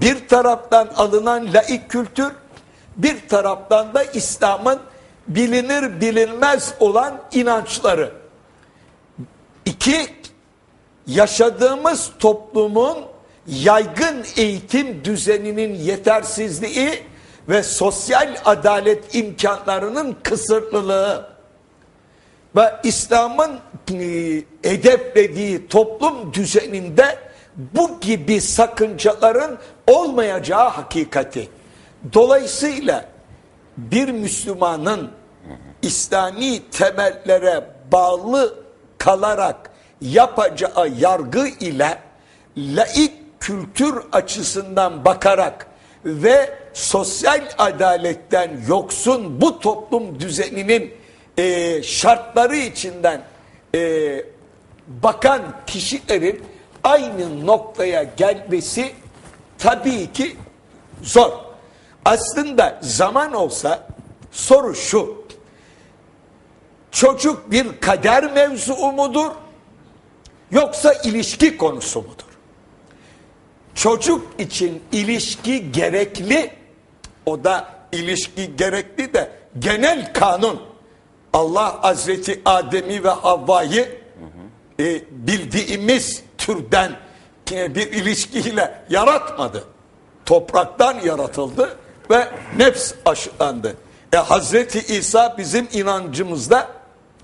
bir taraftan alınan laik kültür, bir taraftan da İslam'ın bilinir bilinmez olan inançları. İki, yaşadığımız toplumun yaygın eğitim düzeninin yetersizliği ve sosyal adalet imkanlarının kısıtlılığı ve İslam'ın e, hedeflediği toplum düzeninde bu gibi sakıncaların olmayacağı hakikati. Dolayısıyla bir Müslümanın İslami temellere bağlı kalarak yapacağı yargı ile laik kültür açısından bakarak ve sosyal adaletten yoksun bu toplum düzeninin e, şartları içinden e, bakan kişilerin aynı noktaya gelmesi tabii ki zor. Aslında zaman olsa soru şu. Çocuk bir kader mevzuu mudur? Yoksa ilişki konusu mudur? Çocuk için ilişki gerekli. O da ilişki gerekli de genel kanun. Allah Hazreti Adem'i ve Havva'yı e, bildiğimiz türden e, bir ilişkiyle yaratmadı. Topraktan yaratıldı ve nefs aşılandı. E, Hazreti İsa bizim inancımızda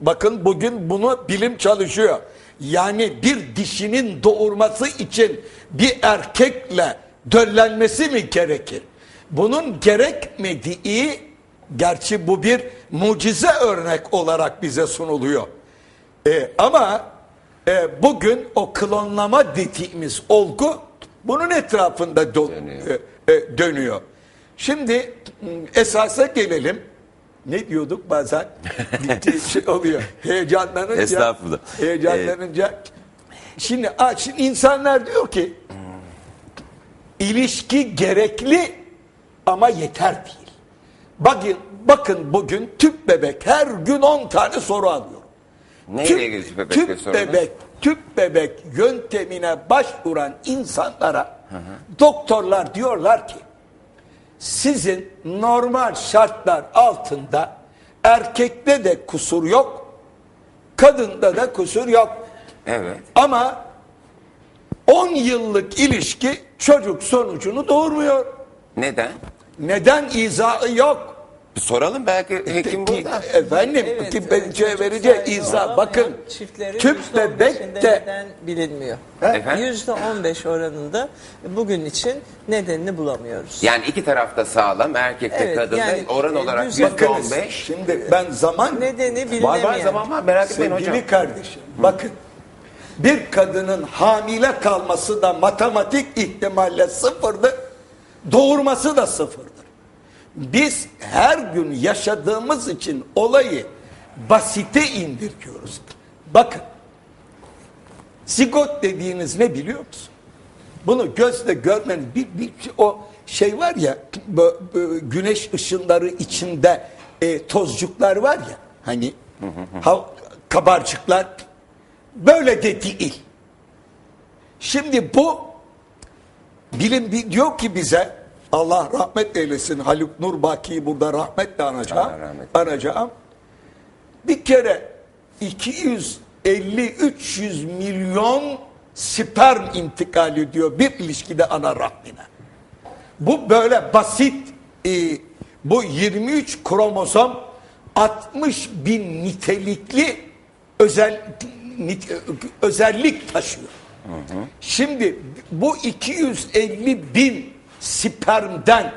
bakın bugün bunu bilim çalışıyor. Yani bir dişinin doğurması için bir erkekle döllenmesi mi gerekir? Bunun gerekmediği gerçi bu bir mucize örnek olarak bize sunuluyor. E, ama e, bugün o klonlama dediğimiz olgu bunun etrafında Dönüyor. e, e, dönüyor. Şimdi m, esasa gelelim. Ne diyorduk bazen? Şey oluyor. Heyecanlanınca. Estağfurullah. Heyecanlanınca. Şimdi, a, şimdi insanlar diyor ki ilişki gerekli ama yeter değil. Bakın, bakın bugün tüp bebek her gün 10 tane soru alıyor. Neyle ilgili tüp bebekle tüp bebek, tüp bebek yöntemine başvuran insanlara doktorlar diyorlar ki sizin normal şartlar altında erkekte de kusur yok, kadında da kusur yok. Evet. Ama 10 yıllık ilişki çocuk sonucunu doğurmuyor. Neden? Neden izahı yok? Bir soralım belki hekim Ki- burada. Efendim Evet, ki evet, çocuk sahibi izah olamayan bakın çiftlerin tüp %15'inde bebek de neden bilinmiyor. Efendim? Yüzde on beş oranında bugün için nedenini bulamıyoruz. Yani iki tarafta sağlam, erkekte Evet, kadında yani, oran e, olarak yüzde on bakınız beş. şimdi ben zaman Nedeni Var bilinemeyen. var zaman var merak etmeyin sevgili hocam. kardeşim bakın bir kadının hamile kalması da matematik ihtimalle sıfırdır doğurması da sıfırdır. Biz her gün yaşadığımız için olayı basite indirgiyoruz. Bakın zigot dediğiniz ne biliyor musun? Bunu gözle görmeniz bir, bir o şey var ya güneş ışınları içinde e, tozcuklar var ya hani ha- kabarcıklar böyle de değil. Şimdi bu bilim bi- diyor ki bize Allah rahmet eylesin Haluk Nur Baki'yi burada rahmetle anacağım. Allah rahmet anacağım. Bir kere 250-300 milyon sperm intikal ediyor bir ilişkide ana rahmine. Bu böyle basit e, bu 23 kromozom 60 bin nitelikli özel nit- özellik taşıyor. Şimdi bu 250 bin spermden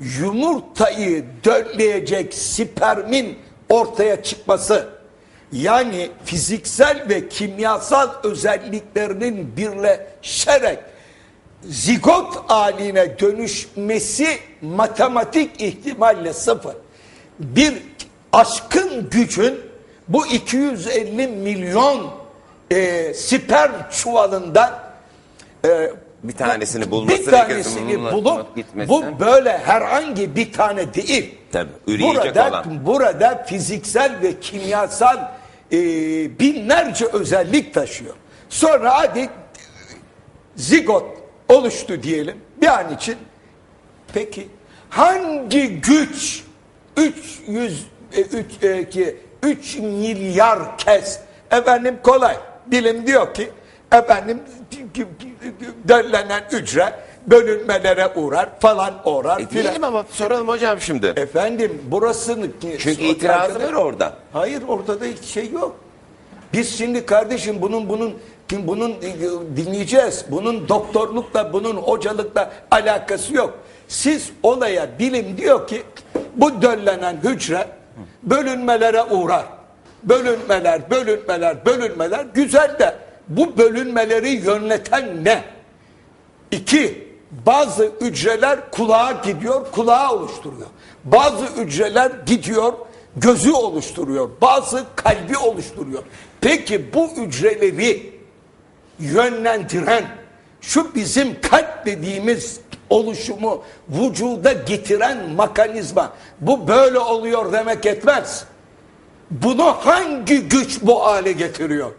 yumurtayı dölleyecek spermin ortaya çıkması yani fiziksel ve kimyasal özelliklerinin birleşerek zigot haline dönüşmesi matematik ihtimalle sıfır. Bir aşkın gücün bu 250 milyon e, sperm çuvalından e, Bir tanesini bulması bir tanesini bulup bu böyle herhangi bir tane değil. Tabii, üreyecek burada, olan. Burada fiziksel ve kimyasal e, binlerce özellik taşıyor. Sonra hadi zigot oluştu diyelim. bir an için peki hangi güç 300 e, 3 e, ki 3 milyar kez efendim kolay bilim diyor ki efendim döllenen hücre bölünmelere uğrar falan uğrar E, filan. ama soralım hocam şimdi. Efendim burasını Çünkü itirazı var orada. Hayır ortada hiç şey yok. Biz şimdi kardeşim bunun bunun kim bunun e, dinleyeceğiz. Bunun doktorlukla, bunun hocalıkla alakası yok. Siz olaya bilim diyor ki bu döllenen hücre bölünmelere uğrar. Bölünmeler, bölünmeler, bölünmeler güzel de bu bölünmeleri yöneten ne? İki, bazı hücreler kulağa gidiyor, kulağı oluşturuyor. Bazı hücreler gidiyor, gözü oluşturuyor. Bazı kalbi oluşturuyor. Peki bu hücreleri yönlendiren, şu bizim kalp dediğimiz oluşumu vücuda getiren mekanizma, bu böyle oluyor demek etmez. Bunu hangi güç bu hale getiriyor?